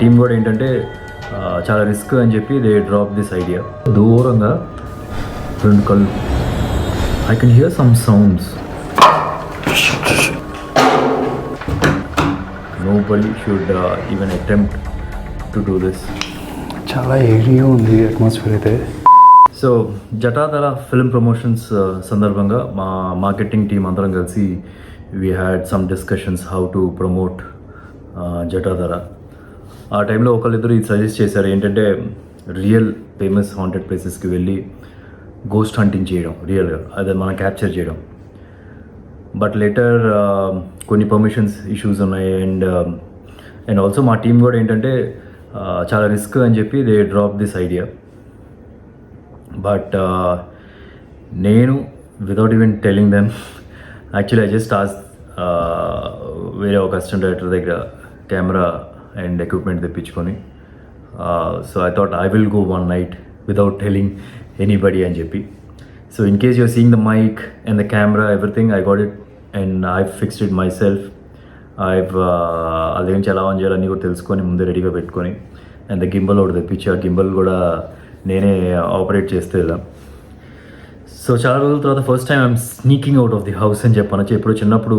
Team కూడా ఏంటంటే చాలా రిస్క్ అని చెప్పి దే డ్రాప్ దిస్ ఐడియా దూరంగా రెండు కళ్ళు. I can hear some sounds nobody should even attempt to do this చాలా ఏరియా ఉంది అట్మాస్ఫియర్ అయితే. సో జటాధర ఫిల్మ్ ప్రమోషన్స్ సందర్భంగా మా మార్కెటింగ్ టీం అందరం కలిసి we had some discussions how to promote Jatadhara ఆ టైంలో ఒకళ్ళిద్దరు ఇది సజెస్ట్ చేశారు ఏంటంటే రియల్ ఫేమస్ హాంటెడ్ ప్లేసెస్కి వెళ్ళి గోస్ట్ హంటింగ్ చేయడం రియల్గా అదే మనం క్యాప్చర్ చేయడం. బట్ లెటర్ కొన్ని పర్మిషన్స్ ఇష్యూస్ ఉన్నాయి అండ్ అండ్ ఆల్సో మా టీం కూడా ఏంటంటే చాలా రిస్క్ అని చెప్పి they drop this idea but నేను without even telling them actually I just ఆస్ వేరే ఒక అసిస్టెంట్ డైరెక్టర్ దగ్గర కెమెరా అండ్ ఎక్విప్మెంట్ తెప్పించుకొని. So I thought I will go one night without telling anybody అని చెప్పి. So in case you're seeing the mic and the camera everything I got it and I fixed it myself I అది గురించి ఎలా on చేయాలని కూడా తెలుసుకొని ముందే రెడీగా పెట్టుకొని. అండ్ ద గింబల్ ఒకటి తెప్పించి. ఆ గింబల్ కూడా నేనే ఆపరేట్ చేస్తే వెళ్ళాం సో చాలా రోజుల తర్వాత first time I'm sneaking out of the house అని చెప్పనొచ్చు ఎప్పుడు చిన్నప్పుడు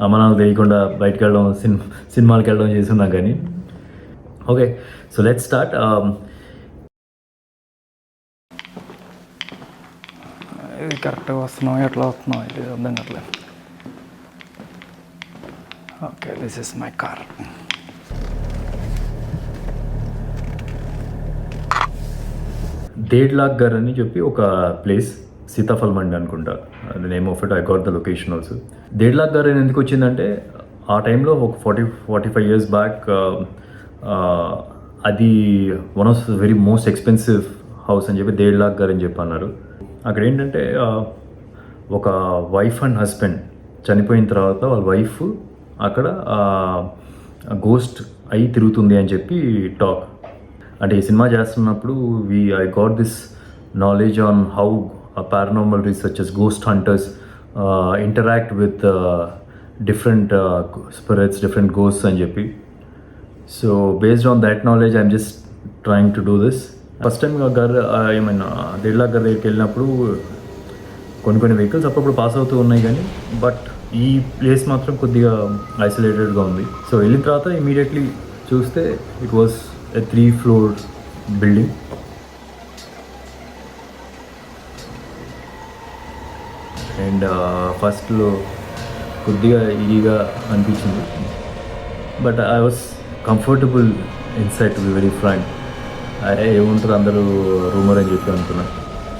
అమ్మ నాకు తెలియకుండా బయటకు వెళ్ళడం సినిమా సినిమాలకు వెళ్ళడం చేస్తున్నాం కానీ. ఓకే సో లెట్ స్టార్ట్ ఇది కరెక్ట్గా వస్తున్నాం ఎట్లా వస్తున్నాం ఇది అర్థం కావట్లేదు okay this is my car dead lock గర్ అని చెప్పి ఒక ప్లేస్ సీతాఫల్ మండి అనుకుంటా. The name of it I got the location also deadlock lock ఎందుకు వచ్చిందంటే ఆ టైంలో ఒక forty forty five years back uh, uh, అది one of very most expensive house అని చెప్పి దేడ్ లాక్ అని చెప్పి అన్నారు. అక్కడ ఏంటంటే uh, ఒక వైఫ్ అండ్ హస్బెండ్ చనిపోయిన తర్వాత వాళ్ళ వైఫ్ అక్కడ గోస్ట్ అయి తిరుగుతుంది అని చెప్పి టాక్ అంటే ఈ సినిమా చేస్తున్నప్పుడు we I got this knowledge on how paranormal researchers ghost hunters interact with different spirits different ghost అని చెప్పి. So based on that knowledge I'm just trying to do this first time గర్ ఏమైనా దేడ్లా గారి దగ్గరికి వెళ్ళినప్పుడు కొన్ని కొన్ని వెహికల్స్ అప్పుడప్పుడు పాస్ అవుతూ ఉన్నాయి కానీ బట్ ఈ ప్లేస్ మాత్రం కొద్దిగా ఐసోలేటెడ్గా ఉంది. సో వెళ్ళిన తర్వాత ఇమీడియట్లీ చూస్తే it was a three floor building and ఫస్ట్లో కొద్దిగా ఈగా అనిపించింది. But I was comfortable inside to be very frank. ఏముంటారు అందరూ రూమర్ అని చెప్పి అనుకున్నా.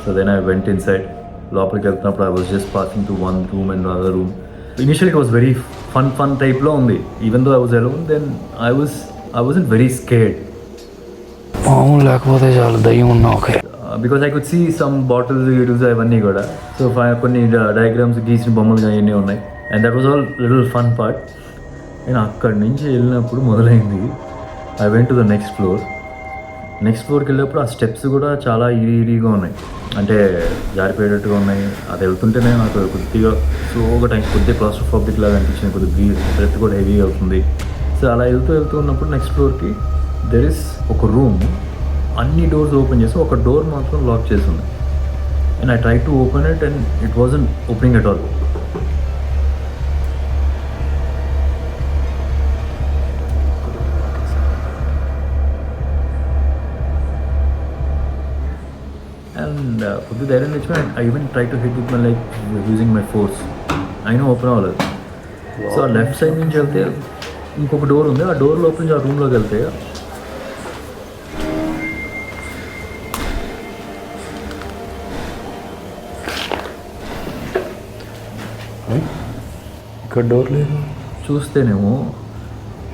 So then I went inside లోపలికి వెళ్తున్నప్పుడు I was just passing to one room and other room initial it was very fun fun టైప్లో ఉంది. Even though I was alone then I was I was very scared పాము లేకపోతే చాలా దయ్యం ఉన్నా okay because I could see some bottles గిటిల్స్ అవన్నీ కూడా. So కొన్ని డయాగ్రామ్స్ గీసిన బొమ్మలు అవన్నీ ఉన్నాయి. And that was all little fun part నేను అక్కడి నుంచి వెళ్ళినప్పుడు మొదలైంది. I went to the next floor next ఫ్లోర్కి వెళ్ళినప్పుడు ఆ స్టెప్స్ కూడా చాలా ఈరీ ఈరీగా ఉన్నాయి. అంటే జారిపోయేటట్టుగా ఉన్నాయి. అది వెళ్తుంటేనే నాకు కొద్దిగా స్లోగా టైం కొద్దిగా క్లాస్ట్రోఫాబిక్ లాగా అనిపించింది. కొద్దిగా బ్రెత్ కూడా హెవీ అవుతుంది. సో అలా వెళ్తూ వెళ్తూ ఉన్నప్పుడు నెక్స్ట్ ఫ్లోర్కి దెర్ ఇస్ ఒక రూమ్ అన్ని డోర్స్ ఓపెన్ చేసి ఒక డోర్ మాత్రం లాక్ చేసి ఉంది. And I try to open it and it wasn't opening at all and కొద్ది ధైర్యం తెచ్చుకొని I even try to hit with my like using my force అయినా ఓపెన్ అవ్వలేదు సో ఆ లెఫ్ట్ సైడ్ నుంచి వెళ్తే ఇంకొక డోర్ ఉంది. ఆ డోర్ లోపల నుంచి ఆ రూమ్లోకి వెళ్తే ఇక్కడ డోర్ లేదు? చూస్తేనేమో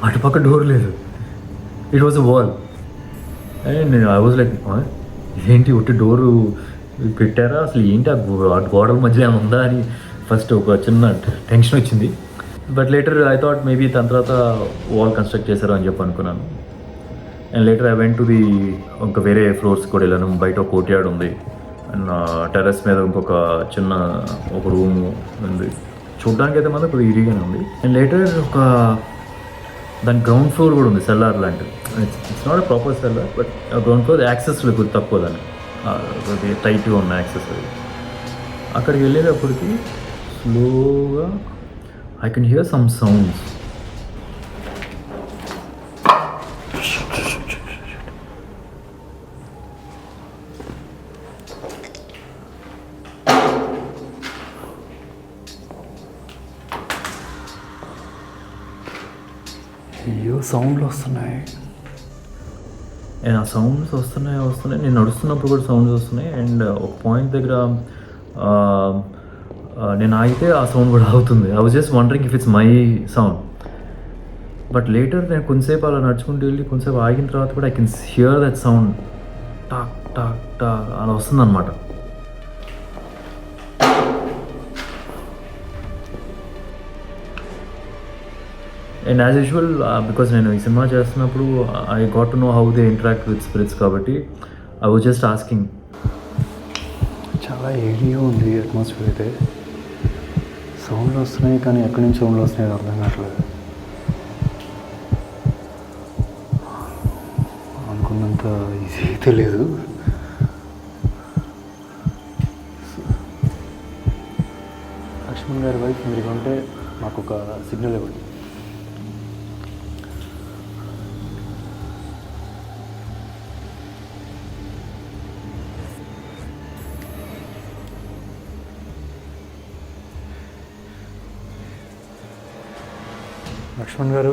అటుపక్క డోర్ లేదు. It was a wall and I was like ఏంటి ఒకటి డోరు పెట్టారా? అసలు ఏంటి ఆ గో- గోడల మధ్య ఏమైనా ఉందా అని ఫస్ట్ ఒక చిన్న టెన్షన్ వచ్చింది. But later I thought maybe దాని తర్వాత వాల్ కన్స్ట్రక్ట్ చేశారు అని చెప్పి అనుకున్నాను. And later I went to the ఇంకా వేరే ఫ్లోర్స్ కూడా వెళ్ళాను. బయట ఒక కోర్ట్యార్డ్ ఉంది. అండ్ టెర్రస్ మీద ఇంకొక చిన్న ఒక రూమ్ ఉంది. చూడడానికి అయితే మాత్రం కొద్దిగా ఇరిగానే ఉంది. అండ్ లేటర్ ఒక దాని గ్రౌండ్ ఫ్లోర్ కూడా ఉంది సెల్లార్ లాంటిది. It's not proper cellar but ground floor access కొద్ది తక్కువ దాన్ని కొద్దిగా టైట్గా ఉన్న యాక్సెస్ అది. అక్కడికి వెళ్ళేటప్పటికి స్లోగా I can hear some sounds అయ్యో సౌండ్లు వస్తున్నాయి. అండ్ ఆ సౌండ్స్ వస్తున్నాయి వస్తున్నాయి. నేను నడుస్తున్నప్పుడు కూడా సౌండ్స్ వస్తున్నాయి. అండ్ ఒక పాయింట్ దగ్గర నేను ఆగితే ఆ సౌండ్ కూడా అవుతుంది. I was just wondering if it's my sound but later నేను కొంతసేపు అలా నడుచుకుంటూ వెళ్ళి కొంతసేపు ఆగిన తర్వాత కూడా I can hear that sound talk టాక్ టాక్ అలా వస్తుంది అండ్ యాజ్ యూజువల్ బికాస్ నేను ఈ సినిమా చేస్తున్నప్పుడు I got to know how they interact with spirits కాబట్టి ఐ వాజ్ జస్ట్ ఆస్కింగ్ చాలా ఏరియా ఉంది అట్మాస్ఫియర్ అయితే. సౌండ్లు వస్తున్నాయి కానీ ఎక్కడి నుంచి సౌండ్లు వస్తున్నాయో అర్థం కావట్లేదు. అనుకున్నంత ఈజీ అయితే లేదు. లక్ష్మణ్ గారి వైఫ్ మీరు ఉంటే మాకు ఒక సిగ్నల్ ఇవ్వండి. లక్ష్మణ్ గారు.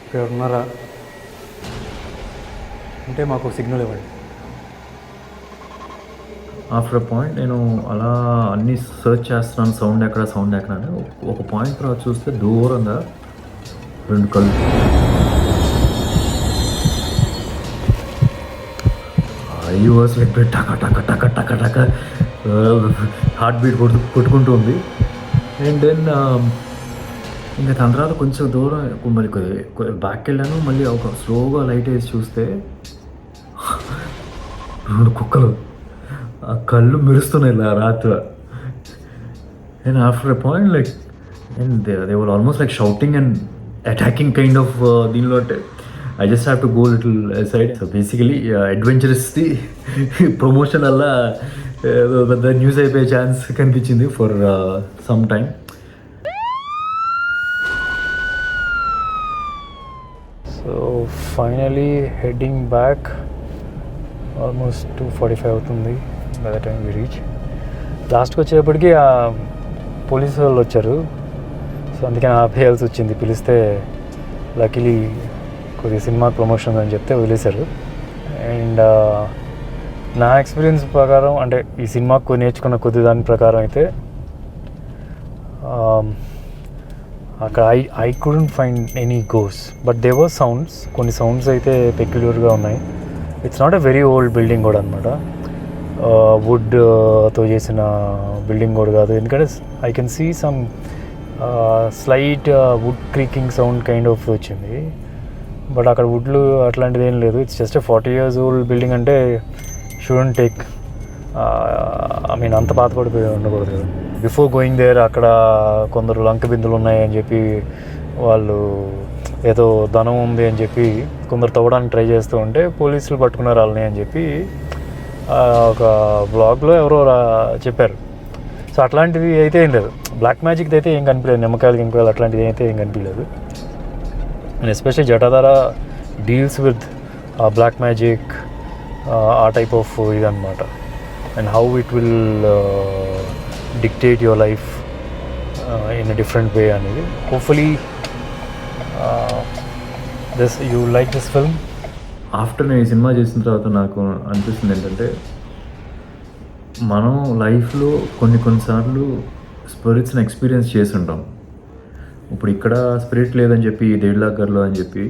ఇక్కడ ఉన్నారా? అంటే మాకు సిగ్నల్ ఇవ్వండి. ఆఫ్టర్ అ పాయింట్ నేను అలా అన్ని సర్చ్ చేస్తున్నాను సౌండ్ ఎక్కడ సౌండ్ ఎక్కడ అని. ఒక పాయింట్ తర్వాత చూస్తే దూరంగా రెండు కళ్ళు. ఐ వాస్ లైక్ టక టక టక టక టక హార్ట్ బీట్ కొట్టు కొట్టుకుంటుంది అండ్ దెన్ ఇంకా దాని తర్వాత కొంచెం దూరం మరి బ్యాక్ వెళ్ళాను మళ్ళీ ఒక స్లోగా లైట్ వేసి చూస్తే రెండు కుక్కలు. ఆ కళ్ళు మెరుస్తున్నాయి ఇలా రాత్రి. And after a point like and they they were almost like shouting and attacking kind of దీనిలో అంటే I just have to go little side so basically అడ్వెంచరస్ది promotion వల్ల uh, పెద్ద న్యూస్ అయిపోయే ఛాన్స్ కనిపించింది for some time so finally heading back almost two forty five అవుతుంది by the time we reach లాస్ట్కి వచ్చేటప్పటికి ఆ పోలీసు వాళ్ళు వచ్చారు. సో అందుకని ఆపేయాల్సి వచ్చింది. పిలిస్తే లక్కీలీ కొద్దిగా సినిమా ప్రమోషన్ అని చెప్తే వదిలేశారు. అండ్ నా ఎక్స్పీరియన్స్ ప్రకారం అంటే ఈ సినిమాకు నేర్చుకున్న కొద్ది దాని ప్రకారం అయితే అక్కడ I I couldn't find any goes but there were sounds కొన్ని సౌండ్స్ అయితే పెక్యులర్గా ఉన్నాయి. It's not a very old building కూడా అనమాట వుడ్తో చేసిన బిల్డింగ్ కూడా కాదు. ఎందుకంటే I can see some slight wood creaking sound kind of వచ్చింది. బట్ అక్కడ వుడ్లు అట్లాంటిది ఏం లేదు it's just forty years old building అంటే షుడెంట్ టేక్ ఐ మీన్ అంత బాధపడిపోయి ఉండకూడదు కదా. బిఫోర్ గోయింగ్ దేర్ అక్కడ కొందరు లంక బిందులు ఉన్నాయని చెప్పి వాళ్ళు ఏదో ధనం ఉంది అని చెప్పి కొందరు తవ్వడానికి ట్రై చేస్తూ ఉంటే పోలీసులు పట్టుకున్నారు వాళ్ళని అని చెప్పి ఒక బ్లాగ్లో ఎవరో చెప్పారు. సో అట్లాంటిది అయితే ఏం లేదు. బ్లాక్ మ్యాజిక్ది అయితే ఏం కనిపించలేదు. నిమ్మకాయలు గింకాయలు అట్లాంటిది అయితే ఏం కనిపించలేదు. And especially Jatadhara deals with black magic ఆ type of and how it will dictate your life in a different way అనేది hopefully this you like this film after నేను ఈ సినిమా చేసిన తర్వాత నాకు అనిపిస్తుంది ఏంటంటే మనం లైఫ్లో కొన్ని కొన్నిసార్లు స్పిరిట్స్ని ఎక్స్పీరియన్స్ చేసి ఉంటాం ఇప్పుడు ఇక్కడ స్పిరిట్ లేదని చెప్పి దేడ్లాగర్లో అని చెప్పి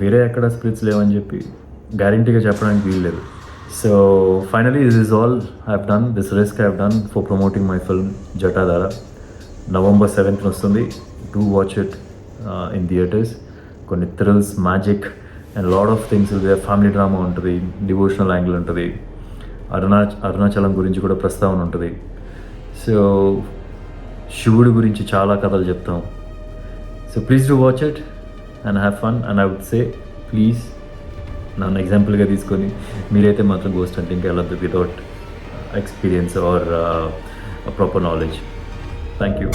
వేరే ఎక్కడ స్పిరిట్స్ లేవని చెప్పి గ్యారంటీగా చెప్పడానికి వీల్లేదు. So finally this is all have done this risk have done for promoting my film Jatadhara November seventh వస్తుంది. Do watch it in theatres కొన్ని thrills magic and lot of things family drama ఉంటుంది devotional angle ఉంటుంది. అరుణా అరుణాచలం గురించి కూడా ప్రస్తావన ఉంటుంది. So శివుడి గురించి చాలా కథలు చెప్తాం. So please do watch it and have fun and I would say please నన్ను ఎగ్జాంపుల్గా తీసుకొని మీరైతే మాత్రం గోస్ట్ అంటే ఇంకా వెళ్ళద్దు without experience or proper knowledge thank you